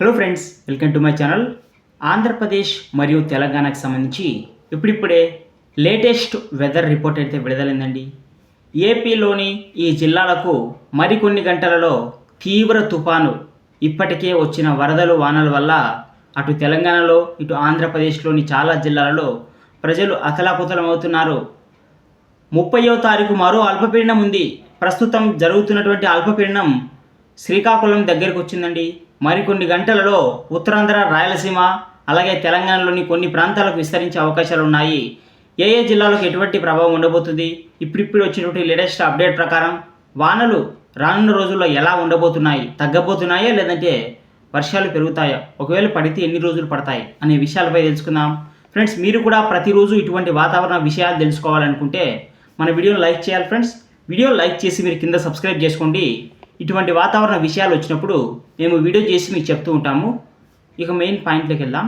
Hello friends welcome to my channel Andhra Pradesh మరియు తెలంగాణకు సంబంధించి ఇప్పుడిప్పుడే లేటెస్ట్ వెదర్ రిపోర్ట్ అయితే విడుదలైందండి. ఏపీలోని ఈ జిల్లాలకు మరికొన్ని గంటలలో తీవ్ర తుఫాను ఇప్పటికే వచ్చిన వరదలు వానల వల్ల అటు తెలంగాణలో ఇటు ఆంధ్రప్రదేశ్లోని చాలా జిల్లాలలో ప్రజలు అతలాకుతలమవుతున్నారు. ముప్పయో తారీఖు మరో అల్పపీడనం ఉంది. ప్రస్తుతం జరుగుతున్నటువంటి అల్పపీడనం శ్రీకాకుళం దగ్గరకు వచ్చిందండి. మరికొన్ని గంటలలో ఉత్తరాంధ్ర రాయలసీమ అలాగే తెలంగాణలోని కొన్ని ప్రాంతాలకు విస్తరించే అవకాశాలు ఉన్నాయి. ఏ ఏ జిల్లాలకు ఎటువంటి ప్రభావం ఉండబోతుంది? ఇప్పుడిప్పుడు వచ్చినటువంటి లేటెస్ట్ అప్డేట్ ప్రకారం వానలు రానున్న రోజుల్లో ఎలా ఉండబోతున్నాయి? తగ్గబోతున్నాయా? లేదంటే వర్షాలు పెరుగుతాయా? ఒకవేళ పడితే ఎన్ని రోజులు పడతాయి? అనే విషయాలపై తెలుసుకుందాం. ఫ్రెండ్స్ మీరు కూడా ప్రతిరోజు ఇటువంటి వాతావరణ విషయాలు తెలుసుకోవాలనుకుంటే మన వీడియోని లైక్ చేయాలి ఫ్రెండ్స్. వీడియో లైక్ చేసి మీరు కింద సబ్స్క్రైబ్ చేసుకోండి. ఇటువంటి వాతావరణ విషయాలు వచ్చినప్పుడు మేము వీడియో చేసి మీకు చెప్తూ ఉంటాము. ఇక మెయిన్ పాయింట్లోకి వెళ్దాం.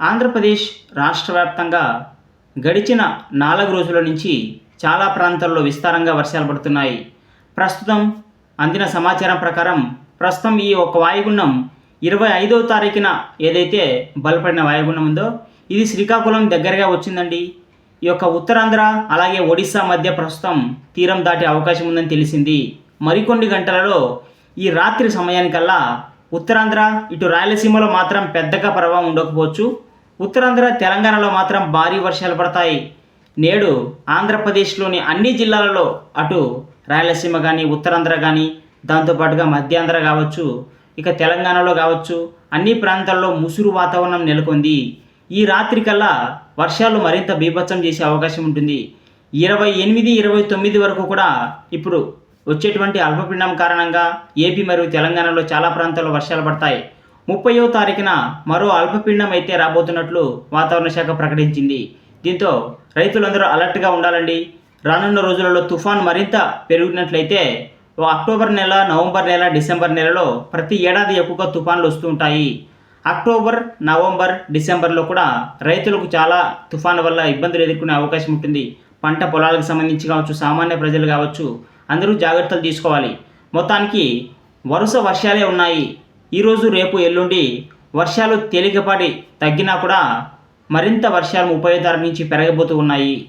ఆంధ్రప్రదేశ్ రాష్ట్ర వ్యాప్తంగా గడిచిన నాలుగు రోజుల నుంచి చాలా ప్రాంతాల్లో విస్తారంగా వర్షాలు పడుతున్నాయి. ప్రస్తుతం అందిన సమాచారం ప్రకారం ప్రస్తుతం ఈ ఒక వాయుగుండం ఇరవై ఐదవ తారీఖున ఏదైతే బలపడిన వాయుగుండం ఉందో ఇది శ్రీకాకుళం దగ్గరగా వచ్చిందండి. ఈ యొక్క ఉత్తరాంధ్ర అలాగే ఒడిశా మధ్య ప్రస్తుతం తీరం దాటే అవకాశం ఉందని తెలిసింది. మరికొన్ని గంటలలో ఈ రాత్రి సమయానికల్లా ఉత్తరాంధ్ర ఇటు రాయలసీమలో మాత్రం పెద్దగా ప్రభావం ఉండకపోవచ్చు. ఉత్తరాంధ్ర తెలంగాణలో మాత్రం భారీ వర్షాలు పడతాయి. నేడు ఆంధ్రప్రదేశ్లోని అన్ని జిల్లాలలో అటు రాయలసీమ కానీ ఉత్తరాంధ్ర కానీ దాంతోపాటుగా మధ్యాంధ్ర కావచ్చు ఇక తెలంగాణలో కావచ్చు అన్ని ప్రాంతాల్లో ముసురు వాతావరణం నెలకొంది. ఈ రాత్రి కల్లా వర్షాలు మరింత బీభత్సం చేసే అవకాశం ఉంటుంది. ఇరవై ఎనిమిది ఇరవై తొమ్మిది వరకు కూడా ఇప్పుడు వచ్చేటువంటి అల్పపీడనం కారణంగా ఏపీ మరియు తెలంగాణలో చాలా ప్రాంతాల్లో వర్షాలు పడతాయి. ముప్పయో తారీఖున మరో అల్పపీడనం అయితే రాబోతున్నట్లు వాతావరణ శాఖ ప్రకటించింది. దీంతో రైతులందరూ అలర్ట్గా ఉండాలండి. రానున్న రోజులలో తుఫాన్ మరింత పెరిగినట్లయితే ఓ అక్టోబర్ నెల నవంబర్ నెల డిసెంబర్ నెలలో ప్రతి ఏడాది ఎక్కువగా తుఫాన్లు వస్తూ ఉంటాయి. అక్టోబర్ నవంబర్ డిసెంబర్లో కూడా రైతులకు చాలా తుఫాన్ వల్ల ఇబ్బందులు ఎదుర్కొనే అవకాశం ఉంటుంది. పంట పొలాలకు సంబంధించి కావచ్చు సామాన్య ప్రజలు కావచ్చు అందరూ జాగ్రత్తలు తీసుకోవాలి. మొత్తానికి వరుస వర్షాలే ఉన్నాయి. ఈరోజు రేపు ఎల్లుండి వర్షాలు తేలికపాటి తగ్గినా కూడా మరింత వర్షాలు ముప్పై తారీఖు నుంచి పెరగబోతూ ఉన్నాయి.